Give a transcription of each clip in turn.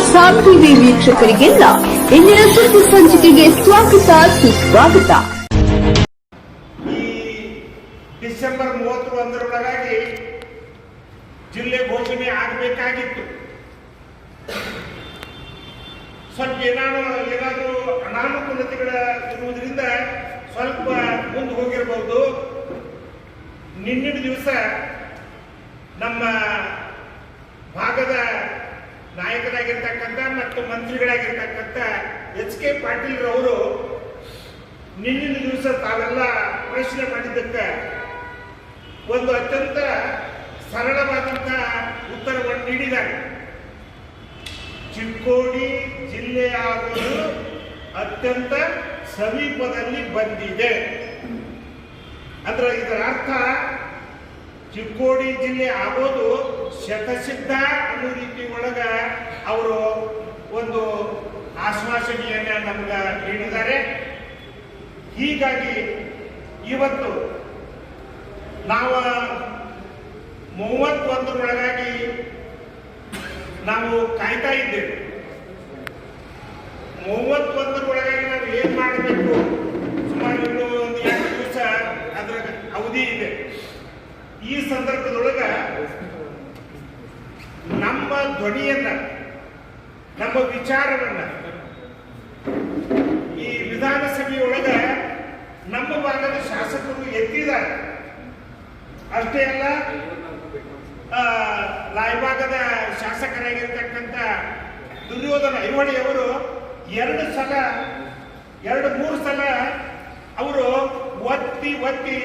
TV ವೀಕ್ಷಕರಿಗೆಲ್ಲ ಇಂದಿನ ಸುದ್ದಿ ಸಂಚಿಕೆಗೆ ಸ್ವಾಗತ, ಸುಸ್ವಾಗತ. ಡಿಸೆಂಬರ್ ಮೂವತ್ತು ಒಂದರೊಳಗಾಗಿ ಜಿಲ್ಲೆ ಘೋಷಣೆ ಆಗಬೇಕಾಗಿತ್ತು. ಸ್ವಲ್ಪ ಏನಾದ್ರು ಏನಾದರೂ ಅನಾನುಕೂಲತೆಗಳ ಇರುವುದರಿಂದ ಸ್ವಲ್ಪ ಮುಂದೆ ಹೋಗಿರಬಹುದು ನಿನ್ನಿನ ದಿವಸ ನಮ್ಮ ಭಾಗದ ನಾಯಕರಾಗಿರ್ತಕ್ಕಂಥ ಮತ್ತು ಮಂತ್ರಿಗಳಾಗಿರ್ತಕ್ಕಂಥ ಎಚ್ ಕೆ ಪಾಟೀಲ್ ರವರು ನಿನ್ನಿನ ದಿವಸ ತಾವೆಲ್ಲ ಪ್ರಶ್ನೆ ಮಾಡಿದ್ದಕ್ಕೆ ಒಂದು ಅತ್ಯಂತ ಸರಳವಾದಂಥ ಉತ್ತರವನ್ನು ನೀಡಿದ್ದಾರೆ. ಚಿಕ್ಕೋಡಿ ಜಿಲ್ಲೆಯಾಗುವುದು ಅತ್ಯಂತ ಸಮೀಪದಲ್ಲಿ ಬಂದಿದೆ. ಅಂದ್ರೆ ಇದರ ಅರ್ಥ ಚಿಕ್ಕೋಡಿ ಜಿಲ್ಲೆ ಆಗೋದು ಶತಸಿದ್ಧ ಅನ್ನೋ ರೀತಿ ಒಳಗ ಅವರು ಒಂದು ಆಶ್ವಾಸನೆಯನ್ನ ನಮ್ಗ ನೀಡಿದ್ದಾರೆ. ಹೀಗಾಗಿ ಇವತ್ತು ನಾವು ಮೂವತ್ತೊಂದರೊಳಗಾಗಿ ನಾವು ಕಾಯ್ತಾ ಇದ್ದೇವೆ. ಮೂವತ್ತೊಂದರೊಳಗಾಗಿ ನಾವು ಏನ್ ಮಾಡಬೇಕು? ಸುಮಾರು ಇನ್ನೂ ಒಂದು ಎರಡು ದಿವಸ ಅದರ ಅವಧಿ ಇದೆ. ಈ ಸಂದರ್ಭದೊಳಗ ನಮ್ಮ ಧ್ವನಿಯನ್ನ ನಮ್ಮ ವಿಚಾರವನ್ನ ಈ ವಿಧಾನಸಭೆಯೊಳಗ ನಮ್ಮ ಭಾಗದ ಶಾಸಕರು ಎತ್ತಿದ್ದಾರೆ. ಅಷ್ಟೇ ಅಲ್ಲ ಆ, ರಾಯಭಾಗದ ಶಾಸಕರಾಗಿರ್ತಕ್ಕಂಥ ದುರ್ಯೋಧನ ಐವಳಿಯವರು ಎರಡು ಸಲ ಎರಡು ಮೂರು ಸಲ ಅವರು ಒತ್ತಿ ಒತ್ತಿ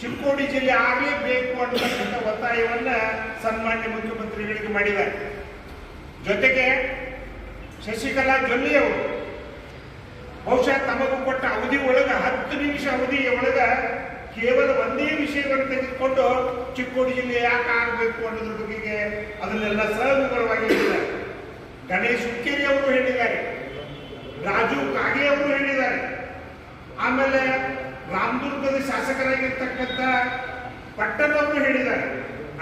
ಚಿಕ್ಕೋಡಿ ಜಿಲ್ಲೆ ಆಗಲೇಬೇಕು ಅನ್ನತಕ್ಕಂಥ ಒತ್ತಾಯವನ್ನ ಸನ್ಮಾನ್ಯ ಮುಖ್ಯಮಂತ್ರಿಗಳಿಗೆ ಮಾಡಿದ್ದಾರೆ. ಜೊತೆಗೆ ಶಶಿಕಲಾ ಜೊಲ್ಲೆ ಅವರು ಬಹುಶಃ ತಮಗೂ ಕೊಟ್ಟ ಅವಧಿ ಒಳಗ, ಹತ್ತು ನಿಮಿಷ ಅವಧಿಯ ಒಳಗ ಕೇವಲ ಒಂದೇ ವಿಷಯವನ್ನು ತೆಗೆದುಕೊಂಡು ಚಿಕ್ಕೋಡಿ ಜಿಲ್ಲೆ ಯಾಕೆ ಆಗಬೇಕು ಅನ್ನೋದ್ರ ಬಗ್ಗೆ ಅದನ್ನೆಲ್ಲ ಸಹಕಾರವಾಗಿ ಹೇಳಿದ್ದಾರೆ. ಗಣೇಶ್ ಹುಕ್ಕೇರಿ ಅವರು ಹೇಳಿದ್ದಾರೆ, ರಾಜು ಕಾಗೆ ಅವರು ಹೇಳಿದ್ದಾರೆ. ಆಮೇಲೆ ರಾಮದುರ್ಗದ ಶಾಸಕರಾಗಿರ್ತಕ್ಕಂಥ ಅವರು ಹೇಳಿದ್ದಾರೆ.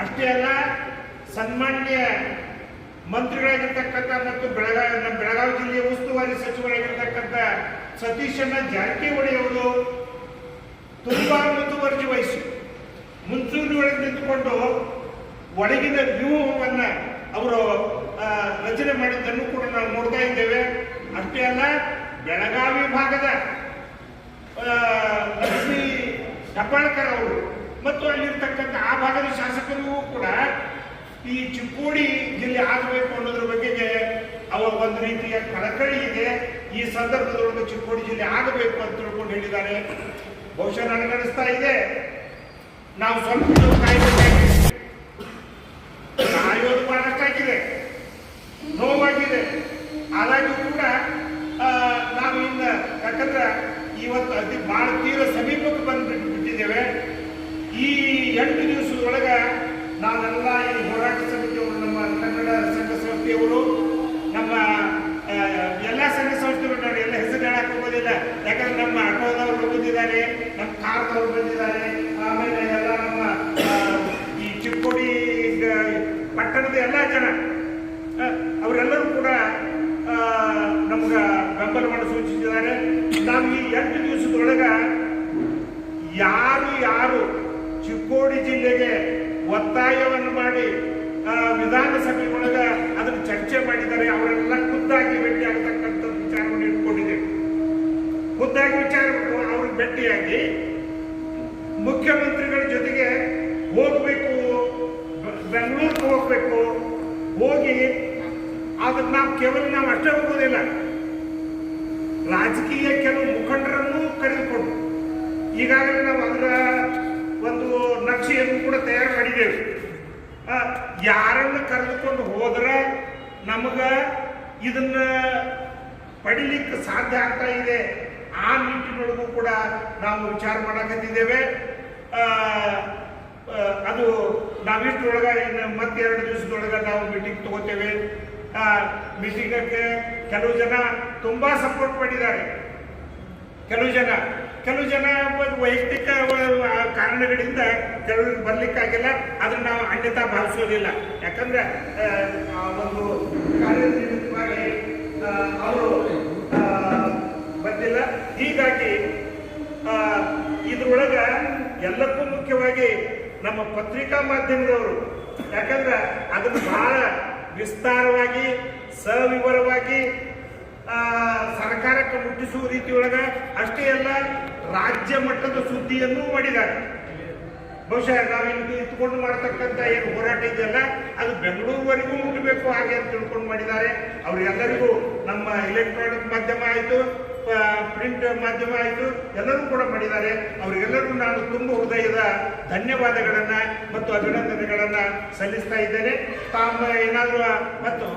ಅಷ್ಟೇ ಅಲ್ಲ, ಸನ್ಮಾನ್ಯ ಮಂತ್ರಿಗಳಾಗಿರ್ತಕ್ಕಂಥ ಮತ್ತು ಬೆಳಗಾವಿ, ನಮ್ಮ ಬೆಳಗಾವಿ ಜಿಲ್ಲೆಯ ಉಸ್ತುವಾರಿ ಸಚಿವರಾಗಿರ್ತಕ್ಕಂಥ ಸತೀಶನ್ನ ಜಾರಕಿಹೊಳಿ ಅವರು ತುಂಬಾ ಮುತುವರ್ಜಿ ವಹಿಸಿ ಮುಂಚೂಣಿ ಒಳಗೆ ನಿಂತುಕೊಂಡು ಒಳಗಿನ ವ್ಯೂಹವನ್ನ ಅವರು ರಚನೆ ಮಾಡಿದ್ದನ್ನು ಕೂಡ ನಾವು ನೋಡ್ತಾ ಇದ್ದೇವೆ. ಅಷ್ಟೇ ಅಲ್ಲ, ಬೆಳಗಾವಿ ಭಾಗದ ಲಕ್ಷ್ಮೀ ಟಪಾಳ್ಕರ್ ಅವರು ಮತ್ತು ಅಲ್ಲಿರ್ತಕ್ಕಂಥ ಆ ಭಾಗದ ಶಾಸಕರಿಗೂ ಕೂಡ ಈ ಚಿಕ್ಕೋಡಿ ಜಿಲ್ಲೆ ಆಗಬೇಕು ಅನ್ನೋದ್ರ ಬಗ್ಗೆ ಅವರು ಒಂದು ರೀತಿಯ ಕಳಕಳಿ ಇದೆ. ಈ ಸಂದರ್ಭದೊಳಗೆ ಚಿಕ್ಕೋಡಿ ಜಿಲ್ಲೆ ಆಗಬೇಕು ಅಂತ ತಿಳ್ಕೊಂಡು ಹೇಳಿದ್ದಾರೆ. ಬಹುಶಃ ನನಗನ್ನಿಸ್ತಾ ಇದೆ. ನಾವು ಸ್ವಲ್ಪ ಕಾಯೋದು ಬಹಳಷ್ಟಾಗಿದೆ ನೋವಾಗಿದೆ. ಆದಾಗ್ಯೂ ಕೂಡ ನಾವು ಇನ್ನ ಯಾಕಂದ್ರೆ ಇವತ್ತು ಅತಿ ತೀರ ಸಮೀಪಕ್ಕೆ ಬಂದ್ಬಿಟ್ಟು ಬಿಟ್ಟಿದ್ದೇವೆ ಈ ಎಂಟು ದಿವಸದೊಳಗ ನಾವೆಲ್ಲ ಈ ಹೋರಾಟ ಸಮಿತಿಯವರು ನಮ್ಮ ಕನ್ನಡ ಸಂಘ ಸಂಸ್ಥೆಯವರು ನಮ್ಮ ಎಲ್ಲ ಸಂಘ ಸಂಸ್ಥೆಗಳು ನಾನು ಎಲ್ಲ ಹೆಸರು ಹೇಳಕ್ ಹೋಗೋದಿಲ್ಲ. ಯಾಕಂದ್ರೆ ನಮ್ಮ ಆಟೋದವರು ಬಂದಿದ್ದಾರೆ, ನಮ್ಮ ಕಾರ್ದವರು ಬಂದಿದ್ದಾರೆ. ಆಮೇಲೆ ಎಲ್ಲ ನಮ್ಮ ಈ ಚಿಕ್ಕೋಡಿ ಪಟ್ಟಣದ ಎಲ್ಲ ಜನ ಅವರೆಲ್ಲರೂ ಕೂಡ ನಮ್ಗ ಬೆಂಬಲವನ್ನು ಸೂಚಿಸಿದ್ದಾರೆ. ನಾವು ಈ ಎಂಟು ದಿವಸದೊಳಗ ಯಾರು ಯಾರು ಚಿಕ್ಕೋಡಿ ಜಿಲ್ಲೆಗೆ ಒತ್ತಾಯವನ್ನು ಮಾಡಿ ವಿಧಾನಸಭೆ ಒಳಗ ಅದನ್ನು ಚರ್ಚೆ ಮಾಡಿದ್ದಾರೆ ಅವರೆಲ್ಲ ಖುದ್ದಾಗಿ ಭೇಟಿ ಆಗತಕ್ಕಂಥ ವಿಚಾರವನ್ನು ಇಟ್ಕೊಂಡಿದೆ ಖುದ್ದಾಗಿ ವಿಚಾರ ಅವ್ರಿಗೆ ಭೇಟಿಯಾಗಿ ಮುಖ್ಯಮಂತ್ರಿಗಳ ಜೊತೆಗೆ ಹೋಗ್ಬೇಕು ಬೆಂಗಳೂರಿಗೆ ಹೋಗ್ಬೇಕು, ಹೋಗಿ ಅದನ್ನ ನಾವು ಕೇವಲ ನಾವು ಅಷ್ಟೇ ಹೋಗೋದಿಲ್ಲ. ರಾಜಕೀಯ ಕೆಲವು ಮುಖಂಡರನ್ನು ಕರೆದುಕೊಂಡು ಈಗಾಗಲೇ ನಾವು ಅದರ ಒಂದು ನಕ್ಷೆಯನ್ನು ಕೂಡ ತಯಾರು ಮಾಡಿದ್ದೇವೆ. ಯಾರನ್ನು ಕರೆದುಕೊಂಡು ಹೋದ್ರೆ ನಮಗ ಇದನ್ನ ಪಡಿಲಿಕ್ಕೆ ಸಾಧ್ಯ ಆಗ್ತಾ ಇದೆ, ಆ ನಿಟ್ಟಿನೊಳಗೂ ಕೂಡ ನಾವು ವಿಚಾರ ಮಾಡಕತ್ತಿದ್ದೇವೆ. ಅದು ನಾವಿಷ್ಟರೊಳಗ ಇನ್ನು ಮತ್ತೆ ಎರಡು ದಿವಸದೊಳಗ ನಾವು ಮೀಟಿಂಗ್ ತಗೋತೇವೆ. ಮೀಟಿಂಗಕ್ಕೆ ಕೆಲವು ಜನ ತುಂಬಾ ಸಪೋರ್ಟ್ ಮಾಡಿದ್ದಾರೆ. ಕೆಲವು ಜನ ಕೆಲವು ಜನ ವೈಯಕ್ತಿಕ ಕಾರಣಗಳಿಂದ ಕೆಲವ್ರಿಗೆ ಬರ್ಲಿಕ್ಕಾಗಿಲ್ಲ ಅದನ್ನ ನಾವು ಅನ್ಯತಾ ಭಾವಿಸೋದಿಲ್ಲ. ಯಾಕಂದ್ರೆ ಒಂದು ಕಾರ್ಯನಿಮಿತ್ತವಾಗಿ ಆ, ಅವರು ಬಂದಿಲ್ಲ. ಹೀಗಾಗಿ ಇದ್ರೊಳಗ ಎಲ್ಲಕ್ಕೂ ಮುಖ್ಯವಾಗಿ ನಮ್ಮ ಪತ್ರಿಕಾ ಮಾಧ್ಯಮದವರು ಯಾಕಂದ್ರೆ ಅದನ್ನು ಬಹಳ ವಿಸ್ತಾರವಾಗಿ ಸವಿವರವಾಗಿ ಸರ್ಕಾರಕ್ಕೆ ಮುಟ್ಟಿಸುವ ರೀತಿಯೊಳಗ ಅಷ್ಟೇ ಅಲ್ಲ, ರಾಜ್ಯ ಮಟ್ಟದ ಸುದ್ದಿಯನ್ನು ಮಾಡಿದ್ದಾರೆ. ಬಹುಶಃ ನಾವು ಇಲ್ಲಿ ಇಟ್ಕೊಂಡು ಮಾಡತಕ್ಕಂಥ ಏನು ಹೋರಾಟ ಇದೆಯಲ್ಲ, ಅದು ಬೆಂಗಳೂರುವರೆಗೂ ಮುಟ್ಟಬೇಕು ಹಾಗೆ ಅಂತ ತಿಳ್ಕೊಂಡು ಮಾಡಿದ್ದಾರೆ. ಅವರೆಲ್ಲರಿಗೂ ನಮ್ಮ ಎಲೆಕ್ಟ್ರಾನಿಕ್ ಮಾಧ್ಯಮ ಆಯಿತು ಪ್ರಿಂಟ್ ಮಾಧ್ಯಮ ಆಯಿತು, ಎಲ್ಲರೂ ಕೂಡ ಮಾಡಿದ್ದಾರೆ. ಅವರಿಗೆಲ್ಲರೂ ನಾನು ತುಂಬ ಹೃದಯದ ಧನ್ಯವಾದಗಳನ್ನು ಮತ್ತು ಅಭಿನಂದನೆಗಳನ್ನು ಸಲ್ಲಿಸ್ತಾ ಇದ್ದೇನೆ. ತಾಮ ಏನಾದರೂ, ಮತ್ತು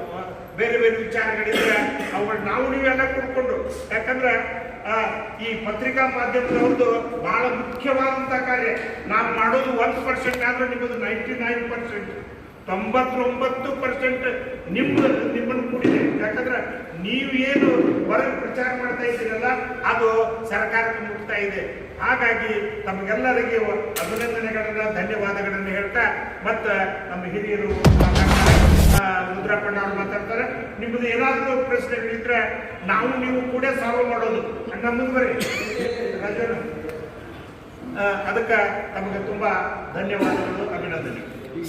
ಬೇರೆ ಬೇರೆ ವಿಚಾರಗಳಿದ್ರೆ ಅವುಗಳು ನಾವು ನೀವೆಲ್ಲ ಕೂತ್ಕೊಂಡು ಯಾಕಂದ್ರೆ ಈ ಪತ್ರಿಕಾ ಮಾಧ್ಯಮದವ್ರದ್ದು ಬಹಳ ಮುಖ್ಯವಾದಂಥ ಕಾರ್ಯ. ನಾವು ಮಾಡೋದು ಒಂದು ಪರ್ಸೆಂಟ್ ಆದ್ರೆ ನಿಮ್ಮದು ನೈಂಟಿ ನೈನ್ ಪರ್ಸೆಂಟ್ ತೊಂಬತ್ತೊಂಬತ್ತು ಪರ್ಸೆಂಟ್ ನಿಮ್ಮ ನಿಮ್ಮನ್ನು ಕೂಡಿದೆ. ಯಾಕಂದ್ರೆ, ನೀವು ಏನು ಹೊರಗೆ ಪ್ರಚಾರ ಮಾಡ್ತಾ ಇದ್ದೀರಲ್ಲ, ಅದು ಸರ್ಕಾರಕ್ಕೆ ಮುಟ್ತಾ ಇದೆ. ಹಾಗಾಗಿ ತಮಗೆಲ್ಲರಿಗೆ ಅಭಿನಂದನೆಗಳನ್ನ, ಧನ್ಯವಾದಗಳನ್ನು ಹೇಳ್ತಾ, ಮತ್ತು ನಮ್ಮ ಹಿರಿಯರು ರುದ್ರಪ್ಪಣ್ಣ ಅವ್ರು ಮಾತಾಡ್ತಾರೆ. ನಿಮ್ಮದು ಏನಾದರೂ ಪ್ರಶ್ನೆಗಳಿದ್ರೆ ನಾವು ನೀವು ಕೂಡ ಸಾಲ್ವ್ ಮಾಡೋದು. ಅಣ್ಣ ಮುಂದುವರಿ. ರಾಜಣ್ಣ. ಅದಕ್ಕೆ ತಮಗೆ ತುಂಬ ಧನ್ಯವಾದಗಳು ಅಭಿನಂದನೆ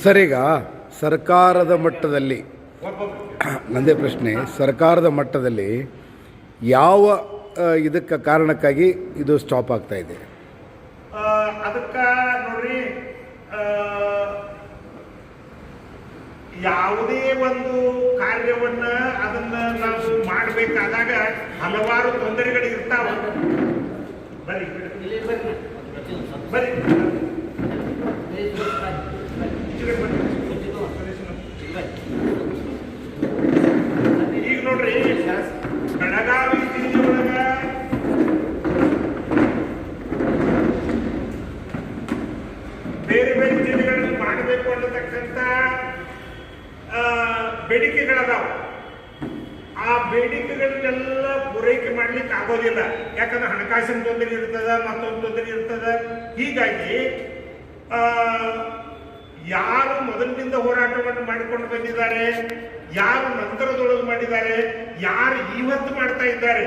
ಸರಿಗ ಸರ್ಕಾರದ ಮಟ್ಟದಲ್ಲಿ ನಂದೇ ಪ್ರಶ್ನೆ. ಸರ್ಕಾರದ ಮಟ್ಟದಲ್ಲಿ ಯಾವ ಇದಕ್ಕೆ ಕಾರಣಕ್ಕಾಗಿ ಇದು ಸ್ಟಾಪ್ ಆಗ್ತಾ ಇದೆ? ಅದಕ್ಕೆ ನೋಡ್ರಿ ಯಾವುದೇ ಒಂದು ಕಾರ್ಯವನ್ನ ಅದನ್ನ ನಾವು ಮಾಡಬೇಕಾದಾಗ ಹಲವಾರು ತೊಂದರೆಗಳು ಇರ್ತಾವ. ಬರೀ ಬರೀ ಈಚೆಗೆ ಬನ್ನಿ. ಈಗ ನೋಡ್ರಿ ಬೆಳಗಾವಿ ಜಿಲ್ಲೆಯೊಳಗ ಬೇರೆ ಬೇರೆ ಜಿಲ್ಲೆಗಳಲ್ಲಿ ಮಾಡಬೇಕು ಅನ್ನತಕ್ಕಂಥ ಆ, ಬೇಡಿಕೆಗಳದಾವ ಆ ಬೇಡಿಕೆಗಳನ್ನೆಲ್ಲ ಪೂರೈಕೆ ಮಾಡ್ಲಿಕ್ಕೆ ಆಗೋದಿಲ್ಲ ಯಾಕಂದ್ರೆ ಹಣಕಾಸಿನ ತೊಂದರೆ ಇರ್ತದ ಮತ್ತೊಂದು ತೊಂದರೆ ಇರ್ತದೆ. ಹೀಗಾಗಿ ಯಾರು ಮೊದಲಿನಿಂದ ಹೋರಾಟವನ್ನು ಮಾಡಿಕೊಂಡು ಬಂದಿದ್ದಾರೆ, ಯಾರು ನಂತರದೊಳಗೆ ಮಾಡಿದ್ದಾರೆ, ಯಾರು ಇವತ್ತು ಮಾಡ್ತಾ ಇದ್ದಾರೆ,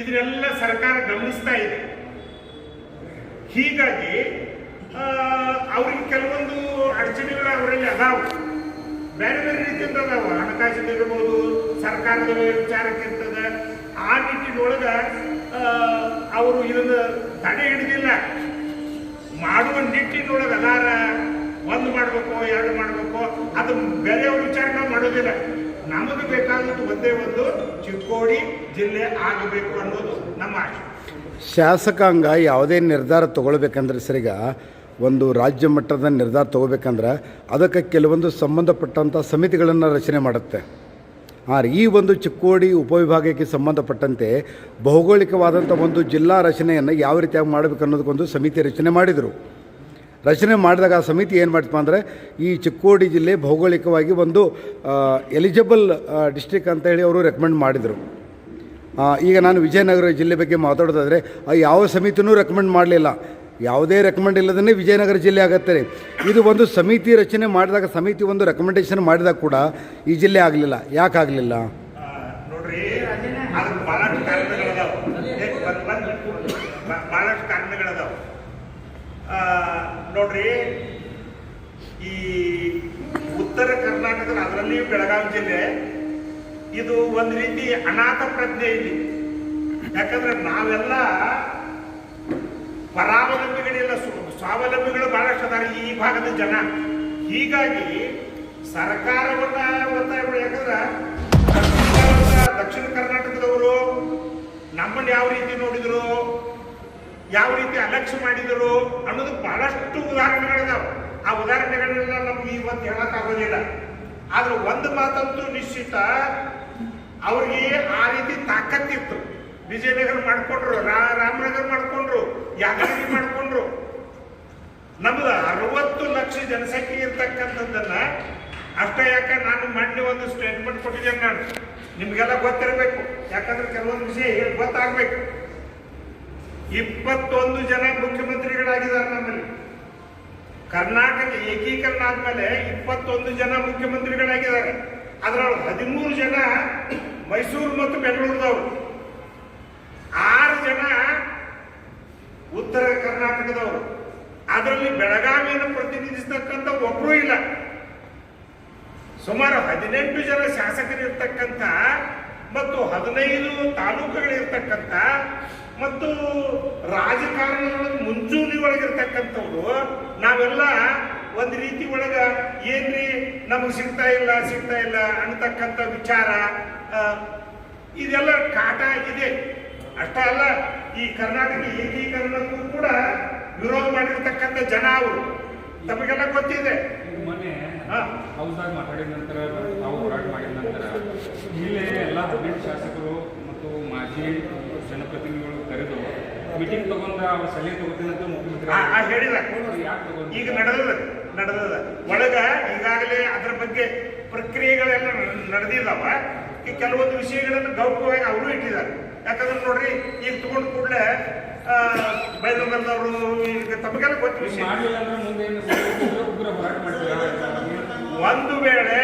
ಇದನ್ನೆಲ್ಲ ಸರ್ಕಾರ ಗಮನಿಸ್ತಾ ಇದೆ. ಹೀಗಾಗಿ ಅವ್ರಿಗೆ ಕೆಲವೊಂದು ಅಡಚಣೆಗಳು ಅವರಲ್ಲಿ ಅದಾವ. ಬೇರೆ ಬೇರೆ ರೀತಿಯಿಂದ ಅದಾವ. ಹಣಕಾಸಿನ ಇರ್ಬೋದು, ಸರ್ಕಾರದ ವಿಚಾರಕ್ಕೆ ಇರ್ತದೆ. ಆ ನಿಟ್ಟಿನೊಳಗ ಅವರು ಇದನ್ನ ತಡೆ ಹಿಡಿದಿಲ್ಲ. ಮಾಡುವ ನಿಟ್ಟಿನೊಳಗೆ ಅದಾರ. ಒಂದು ಮಾಡಬೇಕು, ಎರಡು ಮಾಡಬೇಕು, ಅದು ಬೇರೆಯವ್ರ ವಿಚಾರ ಮಾಡೋದಿಲ್ಲ. ನಮಗೆ ಬೇಕಾದದ್ದು ಒಂದೇ ಒಂದು, ಚಿಕ್ಕೋಡಿ ಜಿಲ್ಲೆ ಆಗಬೇಕು ಅನ್ನೋದು ನಮ್ಮ ಆಶೆ. ಶಾಸಕಾಂಗ ಯಾವುದೇ ನಿರ್ಧಾರ ತಗೊಳ್ಬೇಕಂದ್ರೆ ಸರಿಗ ಒಂದು ರಾಜ್ಯ ಮಟ್ಟದ ನಿರ್ಧಾರ ತಗೋಬೇಕಂದ್ರೆ ಅದಕ್ಕೆ ಕೆಲವೊಂದು ಸಂಬಂಧಪಟ್ಟಂಥ ಸಮಿತಿಗಳನ್ನು ರಚನೆ ಮಾಡುತ್ತೆ. ಹಾಂ ಈ ಒಂದು ಚಿಕ್ಕೋಡಿ ಉಪವಿಭಾಗಕ್ಕೆ ಸಂಬಂಧಪಟ್ಟಂತೆ ಭೌಗೋಳಿಕವಾದಂಥ ಒಂದು ಜಿಲ್ಲಾ ರಚನೆಯನ್ನು ಯಾವ ರೀತಿಯಾಗಿ ಮಾಡಬೇಕು ಅನ್ನೋದಕ್ಕೊಂದು ಸಮಿತಿ ರಚನೆ ಮಾಡಿದರು. ರಚನೆ ಮಾಡಿದಾಗ ಆ ಸಮಿತಿ ಏನು ಮಾಡ್ತಪ್ಪ ಅಂದರೆ ಈ ಚಿಕ್ಕೋಡಿ ಜಿಲ್ಲೆ ಭೌಗೋಳಿಕವಾಗಿ ಒಂದು ಎಲಿಜಿಬಲ್ ಡಿಸ್ಟ್ರಿಕ್ ಅಂತ ಹೇಳಿ ಅವರು ರೆಕಮೆಂಡ್ ಮಾಡಿದರು. ಈಗ ನಾನು ವಿಜಯನಗರ ಜಿಲ್ಲೆ ಬಗ್ಗೆ ಮಾತಾಡೋದಾದರೆ ಯಾವ ಸಮಿತಿನೂ ರೆಕಮೆಂಡ್ ಮಾಡಲಿಲ್ಲ. ಯಾವುದೇ ರೆಕಮೆಂಡ್ ಇಲ್ಲದೇ ವಿಜಯನಗರ ಜಿಲ್ಲೆ ಆಗತ್ತೆ ಇದು ಒಂದು ಸಮಿತಿ ರಚನೆ ಮಾಡಿದಾಗ, ಸಮಿತಿ ಒಂದು ರೆಕಮೆಂಡೇಶನ್ ಮಾಡಿದಾಗ ಕೂಡ ಈ ಜಿಲ್ಲೆ ಆಗಲಿಲ್ಲ. ಯಾಕೆ ಆಗಲಿಲ್ಲ? ನೋಡ್ರಿ ಈ ಉತ್ತರ ಕರ್ನಾಟಕದ ಅದರಲ್ಲಿಯೂ ಬೆಳಗಾವಿ ಜಿಲ್ಲೆ, ಇದು ಒಂದು ರೀತಿ ಅನಾಥ ಪ್ರಜ್ಞೆ ಇದೆ ಯಾಕಂದ್ರೆ ನಾವೆಲ್ಲ ಪರಾವಲಂಬಿಗಳಿಲ್ಲ ಸ್ವ- ಸ್ವಾವಲಂಬಿಗಳು ಬಹಳಷ್ಟು ಅದಾರೆ ಈ ಭಾಗದ ಜನ. ಹೀಗಾಗಿ ಸರ್ಕಾರವನ್ನ ಒತ್ತಾಯ ಯಾಕಂದ್ರೆ ದಕ್ಷಿಣ ಕರ್ನಾಟಕದವರು ನಮ್ಮನ್ನು ಯಾವ ರೀತಿ ನೋಡಿದ್ರು, ಯಾವ ರೀತಿ ಅಲಕ್ಷ್ಯ ಮಾಡಿದರು ಅನ್ನೋದು ಬಹಳಷ್ಟು ಉದಾಹರಣೆಗಳಿದಾವೆ. ಆ ಉದಾಹರಣೆಗಳನ್ನೆಲ್ಲ ನಮ್ಗೆ ಇವತ್ತು ಹೇಳಕ್ ಆಗೋದಿಲ್ಲ. ಆದ್ರೆ ಒಂದು ಮಾತಂತೂ ನಿಶ್ಚಿತ, ಅವ್ರಿಗೆ ಆ ರೀತಿ ತಾಕತ್ತಿತ್ತು. ವಿಜಯನಗರ ಮಾಡ್ಕೊಂಡ್ರು ರಾಮನಗರ್ ಮಾಡ್ಕೊಂಡ್ರು, ಯಾದಗಿರಿ ಮಾಡ್ಕೊಂಡ್ರು. ನಮ್ದು ಅರವತ್ತು ಲಕ್ಷ ಜನಸಂಖ್ಯೆ ಇರ್ತಕ್ಕಂಥದ್ದನ್ನ ಅಷ್ಟೇ ಯಾಕೆ ನಾನು ಮೊನ್ನೆ ಒಂದು ಸ್ಟೇಟ್ಮೆಂಟ್ ಕೊಟ್ಟಿದ್ದೇನೆ ನಾನು. ನಿಮಗೆಲ್ಲ ಗೊತ್ತಿರಬೇಕು. ಯಾಕಂದ್ರೆ ಕೆಲವೊಂದು ವಿಷಯ ಗೊತ್ತಾಗಬೇಕು. ಇಪ್ಪತ್ತೊಂದು ಜನ ಮುಖ್ಯಮಂತ್ರಿಗಳಾಗಿದ್ದಾರೆ ನಮ್ಮಲ್ಲಿ. ಕರ್ನಾಟಕ ಏಕೀಕರಣ ಆದ್ಮೇಲೆ ಇಪ್ಪತ್ತೊಂದು ಜನ ಮುಖ್ಯಮಂತ್ರಿಗಳಾಗಿದ್ದಾರೆ. ಅದರೊಳಗೆ ಹದಿಮೂರು ಜನ ಮೈಸೂರು ಮತ್ತು ಬೆಂಗಳೂರದವರು ಆರು ಜನ ಉತ್ತರ ಕರ್ನಾಟಕದವರು ಅದರಲ್ಲಿ ಬೆಳಗಾವಿಯನ್ನು ಪ್ರತಿನಿಧಿಸ್ತಕ್ಕಂಥ ಒಬ್ಬರೂ ಇಲ್ಲ. ಸುಮಾರು ಹದಿನೆಂಟು ಜನ ಶಾಸಕರಿರ್ತಕ್ಕಂಥ ಮತ್ತು ಹದಿನೈದು ತಾಲೂಕುಗಳಿರ್ತಕ್ಕಂಥ ಮತ್ತು ರಾಜಕಾರಣದೊಳಗೆ ಮುಂಚೂಣಿ ಒಳಗಿರ್ತಕ್ಕಂಥವ್ರು, ನಾವೆಲ್ಲ ಒಂದು ರೀತಿ ಒಳಗ ಏನ್ರಿ ನಮಗೆ ಸಿಗ್ತಾ ಇಲ್ಲ ಸಿಗ್ತಾ ಇಲ್ಲ ಅನ್ನತಕ್ಕಂಥ ವಿಚಾರ ಇದೆಲ್ಲ ಕಾಟ ಇದೆ. ಅಷ್ಟೇ ಅಲ್ಲ, ಈ ಕರ್ನಾಟಕ ಏಕೀಕರಣಕ್ಕೂ ಕೂಡ ವಿರೋಧ ಮಾಡಿರ್ತಕ್ಕಂಥ ಜನ ಅವರು. ತಮಗೆಲ್ಲ ಗೊತ್ತಿದೆ. ಮೊನ್ನೆ ಹಾ. ಹೌಸ್ದಾಗ ಮಾತಾಡಿದ ನಂತರ ತಾವು ಹೋರಾಟ ಮಾಡಿದ ನಂತರ ಇಲ್ಲಿ ಎಲ್ಲ ಹದಿನೆಂಟು ಶಾಸಕರು ಮತ್ತು ಮಾಜಿ ಜನಪ್ರತಿನಿಧಿಗಳು ಕರೆದು ಮೀಟಿಂಗ್ ತಗೊಂಡ ಅವ್ರ ಸಲಹೆ ತಗೋತೀನಿ ಅಂತ ಮುಖ್ಯಮಂತ್ರಿ ಹೇಳಿದ. ಈಗ ನಡೆದದ ನಡೆದದ. ಒಳಗ ಈಗಾಗಲೇ ಅದರ ಬಗ್ಗೆ ಪ್ರಕ್ರಿಯೆಗಳೆಲ್ಲ ನಡೆದಿದ್ದಾವ ನಡೆದಿದಾವ. ಈ ಕೆಲವೊಂದು ವಿಷಯಗಳನ್ನು ಗೌಪ್ಯವಾಗಿ ಅವರು ಇಟ್ಟಿದ್ದಾರೆ. ಯಾಕಂದ್ರೆ ನೋಡ್ರಿ ಈಗ ತಗೊಂಡ ಕೂಡಲೇ ಬೈಲೊಂಗಲ್ದವರು ಈಗ ತಮಗೆಲ್ಲ ಗೊತ್ತ ವಿಷಯ. ಒಂದು ವೇಳೆ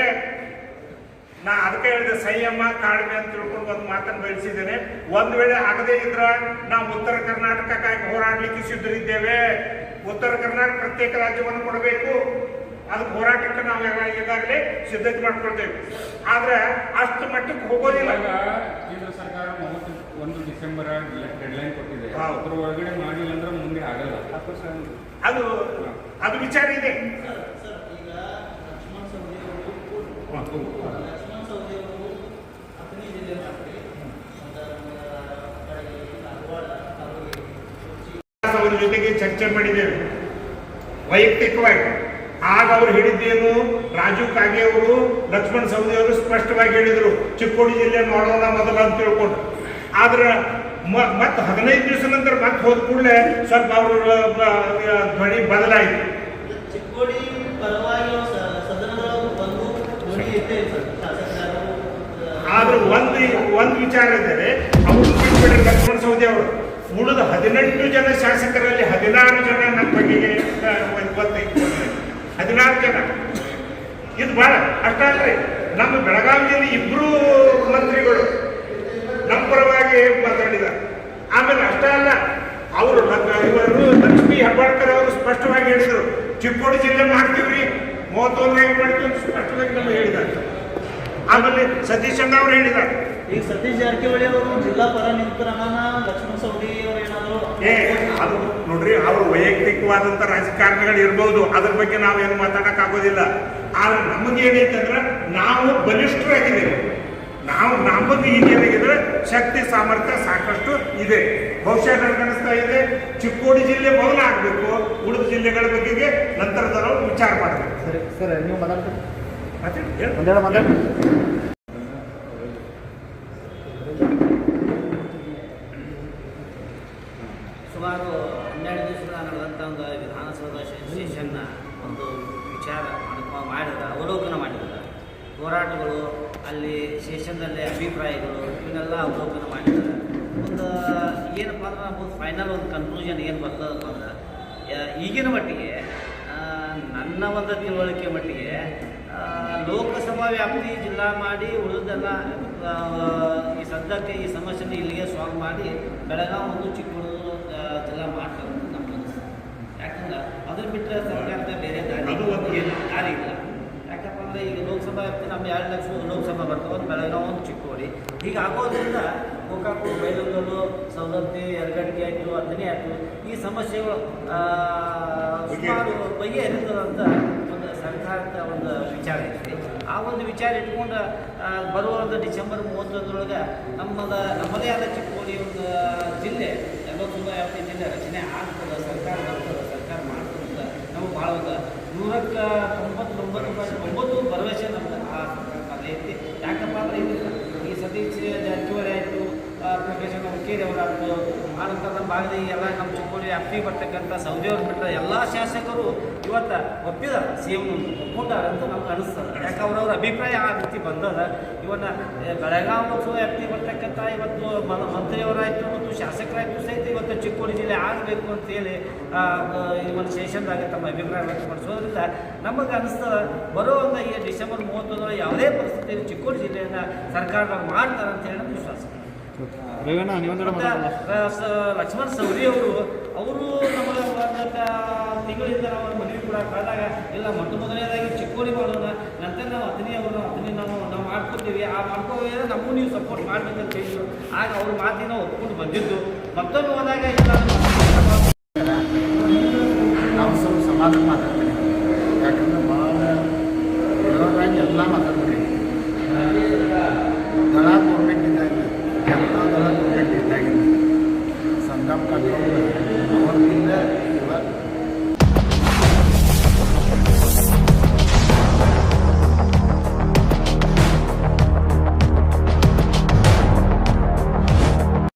ನಾ ಅದಕ್ಕೆ ಹೇಳಿದೆ ಸಂಯಮ ತಾಳ್ಮೆ ಅಂತ ತಿಳ್ಕೊಂಡು ಒಂದು ಮಾತನ್ನು ಬೆಳೆಸಿದ್ದೇನೆ ಒಂದು ವೇಳೆ ಆಗದೇ ಇದ್ರ ನಾವು ಉತ್ತರ ಕರ್ನಾಟಕಕ್ಕಾಗಿ ಹೋರಾಡ್ಲಿಕ್ಕೆ ಸಿದ್ಧರಿದ್ದೇವೆ. ಉತ್ತರ ಕರ್ನಾಟಕ ಪ್ರತ್ಯೇಕ ರಾಜ್ಯವನ್ನು ಕೊಡಬೇಕು. ಅದಕ್ಕೆ ಹೋರಾಟಕ್ಕೆ ನಾವು ಈಗ- ಈಗಾಗಲೇ ಸಿದ್ಧತೆ ಮಾಡ್ಕೊಳ್ತೇವೆ. ಆದ್ರೆ ಅಷ್ಟು ಮಟ್ಟಕ್ಕೆ ಹೋಗೋದಿಲ್ಲ. ಡಿಸೆಂಬರ್ ಡೆಡ್ಲೈನ್ ಕೊಟ್ಟಿದೆ. ಅದ್ರ ಒಳಗಡೆ ಮಾಡಿಲ್ಲ ಅಂದ್ರೆ ಮುಂದೆ ಆಗಲ್ಲ. ಅದು ಅದು ವಿಚಾರ ಇದೆ. ಅವರ ಜೊತೆಗೆ ಚರ್ಚೆ ಮಾಡಿದ್ದೇವೆ. ವೈಯಕ್ತಿಕವಾಗಿ. ಆಗ ಅವರು ಹೇಳಿದ್ದೇನು ರಾಜೀವ್ ಕಾಗೆ ಅವರು ಲಕ್ಷ್ಮಣ್ ಸವದಿ ಅವರು ಸ್ಪಷ್ಟವಾಗಿ ಹೇಳಿದರು. ಚಿಕ್ಕೋಡಿ ಜಿಲ್ಲೆ ಮಾಡೋಣ ಮೊದಲು ಅಂತ ತಿಳ್ಕೊಂಡು ಆದ್ರೆ ಮತ್ತೆ ಹದಿನೈದು ದಿವಸ ನಂತರ ಮತ್ತೆ ಹೋದ ಕೂಡಲೇ ಸ್ವಲ್ಪ ಅವರು ಧ್ವನಿ ಬದಲಾಯಿತು. ಆದ್ರೆ ಒಂದು ಒಂದು ವಿಚಾರ ಇದ್ದಾರೆ ಅವರು ಬಿಟ್ಬಿಟ್ರೆ ಲಕ್ಷ್ಮಣ ಸೌದಿ ಅವರು. ಉಳಿದ ಹದಿನೆಂಟು ಜನ ಶಾಸಕರಲ್ಲಿ ಹದಿನಾರು ಜನ ನಮ್ಮ ಬಗ್ಗೆ ಗೊತ್ತೈತೆ. ಹದಿನಾರು ಜನ. ಇದು ಬಹಳ ಅಷ್ಟ ಅಲ್ರಿ. ನಮ್ಮ ಬೆಳಗಾವಿಯಲ್ಲಿ ಇಬ್ರು ಮಂತ್ರಿಗಳು. ನಮ್ಮ ಪರವಾಗಿ ಮಾತಾಡಿದ್ದಾರೆ? ಆಮೇಲೆ ಅಷ್ಟೇ ಅಲ್ಲ ಅವರು ಇವರು ಲಕ್ಷ್ಮಿ ಹೆಬ್ಬಾಳ್ಕರ್ ಅವರು ಸ್ಪಷ್ಟವಾಗಿ ಹೇಳಿದರು ಚಿಕ್ಕೋಡಿ ಜಿಲ್ಲೆ ಮಾಡ್ತೀವ್ರಿ ಮೂವತ್ತೊಂದರಾಗ ಮಾಡ್ತೀವಿ ಅಂತ ಸ್ಪಷ್ಟವಾಗಿ ನಮಗೆ ಹೇಳಿದ್ದಾರೆ. ಆಮೇಲೆ ಸತೀಶ್ ಅಣ್ಣ ಅವರು ಹೇಳಿದ್ದಾರೆ. ಈಗ ಸತೀಶ್ ಜಾರಕಿಹೊಳಿ ಅವರು ಜಿಲ್ಲಾ ಪರ ನಿಂತರ ಲಕ್ಷ್ಮಣ ಸವದಿ ಅವರು ಏನಾದ್ರು ಏ ಅದು ನೋಡ್ರಿ ಅವರು ವೈಯಕ್ತಿಕವಾದಂತ ರಾಜಕಾರಣಗಳು ಇರ್ಬೋದು ಅದ್ರ ಬಗ್ಗೆ ನಾವೇನು ಮಾತಾಡಕ್ ಆಗೋದಿಲ್ಲ ಆದ್ರೆ ನಮಗೇನೈತೆ ಅಂದ್ರೆ ನಾವು ಬಲಿಷ್ಠರಾಗಿದ್ದೇವೆ. ನಾವು ನಮ್ಮದು ಈಗ ಏನಾಗಿದ್ರೆ ಶಕ್ತಿ ಸಾಮರ್ಥ್ಯ ಸಾಕಷ್ಟು ಇದೆ. ಬಹುಶಃ ನನಗನ್ನಿಸ್ತಾ ಇದೆ ಚಿಕ್ಕೋಡಿ ಜಿಲ್ಲೆ ಮೊದಲಾಗಬೇಕು ಉಳಿದ ಜಿಲ್ಲೆಗಳ ಬಗ್ಗೆ ನಂತರದವರು ವಿಚಾರ ಮಾಡಬೇಕು. ಸರಿ ಸರ್ ನೀವು ಮಾತಾಡ್ತೀರಿ. ಸುಮಾರು ಹನ್ನೆರಡು ದಿವಸದ ನಡೆದಂಥ ಒಂದು ವಿಧಾನಸೌಧ ಸೆಷನ್ನ ಒಂದು ವಿಚಾರ ಮಾಡಿದ ಅವಲೋಕನ ಮಾಡಿದ ಹೋರಾಟಗಳು ಅಲ್ಲಿ ಸೆಷನ್ನಲ್ಲಿ ಅಭಿಪ್ರಾಯಗಳು ಇವನ್ನೆಲ್ಲ ಅವಲೋಕನ ಮಾಡಿದ್ದಾರೆ. ಒಂದು ಏನಪ್ಪ ಅಂದ್ರೆ ನಮ್ಮದು ಫೈನಲ್ ಒಂದು ಕನ್ಕ್ಲೂಷನ್ ಏನು ಬರ್ತದಪ್ಪ ಅಂದ್ರೆ ಈಗಿನ ಮಟ್ಟಿಗೆ ನನ್ನ ಒಂದು ತಿಳುವಳಿಕೆ ಮಟ್ಟಿಗೆ ಲೋಕಸಭಾ ವ್ಯಾಪ್ತಿ ಜಿಲ್ಲಾ ಮಾಡಿ ಉಳಿದೆಲ್ಲ ಈ ಸದ್ಯಕ್ಕೆ ಈ ಸಮಸ್ಯೆನ ಇಲ್ಲಿಗೆ ಸಾಲ್ವ್ ಮಾಡಿ ಬೆಳಗಾವಿ ಒಂದು ಚಿಕ್ಕಮಗಳೂರು ಜಿಲ್ಲಾ ಮಾಡ್ತಾರೆ ನಮ್ಮ ಯಾಕಂದ್ರೆ ಅದನ್ನು ಬಿಟ್ಟರೆ ಸರ್ಕಾರದ ಬೇರೆ ದಾರಿ ದಾರಿ ಇಲ್ಲ. ಅಂದರೆ ಈಗ ಲೋಕಸಭಾ ವ್ಯಾಪ್ತಿ ನಮ್ಮ ಎರಡು ಲಕ್ಷ ಲೋಕಸಭಾ ಬರ್ತವೆ ಒಂದು ಬೆಳಗಾವಿ ಒಂದು ಚಿಕ್ಕೋಡಿ. ಹೀಗೆ ಆಗೋದ್ರಿಂದ ಗೋಕಾಕು ಬೈಲೂರು ಸವದತ್ತಿ ಯರಗಡ್ಗೆ ಆಯಿತು ಅದನ್ನೇ ಆಯಿತು. ಈ ಸಮಸ್ಯೆಗಳು ಸುಮಾರು ಬಗೆಹರಿತದಂತ ಒಂದು ಸರ್ಕಾರದ ಒಂದು ವಿಚಾರ ಐತಿ ಆ ಒಂದು ವಿಚಾರ ಇಟ್ಕೊಂಡು ಬರುವಂಥ ಡಿಸೆಂಬರ್ ಮೂವತ್ತೊಂದರೊಳಗೆ ನಮ್ಮದ, ನಮ್ಮದೇ ಆದ ಚಿಕ್ಕೋಡಿ ಒಂದು ಜಿಲ್ಲೆ, ಲೋಕಸಭಾ ವ್ಯಾಪ್ತಿ ಜಿಲ್ಲೆ ರಚನೆ ಆಗ್ತದೆ, ಸರ್ಕಾರ ಬರ್ತದೆ, ಸರ್ಕಾರ ಮಾಡ್ತದೆ ನಮಗೆ ಭಾಳ ಒಂದು ನೂರಕ್ಕೆ ತೊಂಬತ್ತೊಂಬತ್ತು ಪಾಯಿಂಟ್ ಒಂಬತ್ತು ಭರವಸೆ ನಮ್ದು ಆ ಸರ್ಕಾರದ ಐತಿ ಯಾಕಪ್ಪ ಅಂದ್ರೆ ಇದಿಲ್ಲ ಈ ಸತೀಶ್ ಜಾರಕಿಹೊಳಿ ಆಯಿತು ಪ್ರೊಫೆಸರ್ ಹುಕ್ಕೇರಿ ಆ ಆನಂತರ ನಮ್ಮ ಭಾಗದಲ್ಲಿ ಎಲ್ಲ ನಮ್ಮ ಚಿಕ್ಕೋಡಿ ವ್ಯಾಪ್ತಿ ಬರ್ತಕ್ಕಂಥ ಸೌದಿಯವ್ರು ಬಿಟ್ಟರೆ ಎಲ್ಲ ಶಾಸಕರು ಇವತ್ತು ಒಪ್ಪಿದ ಸಿ ಎಂ ಒಪ್ಕೊಂಡಾರೆ ಅಂತ ನಮ್ಗೆ ಅನಿಸ್ತದೆ. ಯಾಕೆ ಅವ್ರವ್ರ ಅಭಿಪ್ರಾಯ ಆ ರೀತಿ ಬಂದದ. ಇವನ್ನ ಬೆಳಗಾವ್ ಮತ್ತು ವ್ಯಾಪ್ತಿ ಬರ್ತಕ್ಕಂಥ ಇವತ್ತು ಮಂತ್ರಿಯವರಾಯಿತು ಮತ್ತು ಶಾಸಕರಾಯಿತು ಸಹಿತ ಇವತ್ತು ಚಿಕ್ಕೋಡಿ ಜಿಲ್ಲೆ ಆಗಬೇಕು ಅಂತೇಳಿ ಈ ಸೆಷನ್ದಾಗ ತಮ್ಮ ಅಭಿಪ್ರಾಯ ವ್ಯಕ್ತಪಡಿಸೋದ್ರಿಂದ ನಮಗೆ ಅನಿಸ್ತದೆ, ಬರೋ ಒಂದು ಈ ಡಿಸೆಂಬರ್ ಮೂವತ್ತೊಂದರ ಯಾವುದೇ ಪರಿಸ್ಥಿತಿಯಲ್ಲಿ ಚಿಕ್ಕೋಡಿ ಜಿಲ್ಲೆಯನ್ನು ಸರ್ಕಾರದವ್ರು ಮಾಡ್ತಾರೆ ಅಂತ ಹೇಳಿ ವಿಶ್ವಾಸ. ಲಕ್ಷ್ಮಣ್ ಸವರಿ ಅವರು ಅವರು ನಮಗೆ ತಿಂಗಳಿಂದ ನಾವು ಮನವಿ ಕೂಡ ಕಳೆದಾಗ, ಇಲ್ಲ, ಮೊಟ್ಟ ಮೊದಲನೇದಾಗಿ ಚಿಕ್ಕೋಡಿ ಮಾಡೋಣ, ನಂತರ ನಾವು ಅದನ್ನೇ ಅವರು ಅದನ್ನೇ ನಾವು ನಾವು ಮಾಡ್ಕೊತೀವಿ. ಆ ಮಾಡ್ಕೋದ್ರೆ ನಮಗೂ ನೀವು ಸಪೋರ್ಟ್ ಮಾಡ್ಬೇಕಂತ ಹೇಳಿದ್ರು. ಆಗ ಅವ್ರ ಮಾತಿನ ಒಪ್ಕೊಂಡು ಬಂದಿದ್ದು. ಮತ್ತೊಮ್ಮೆ ಹೋದಾಗ, ಇಲ್ಲ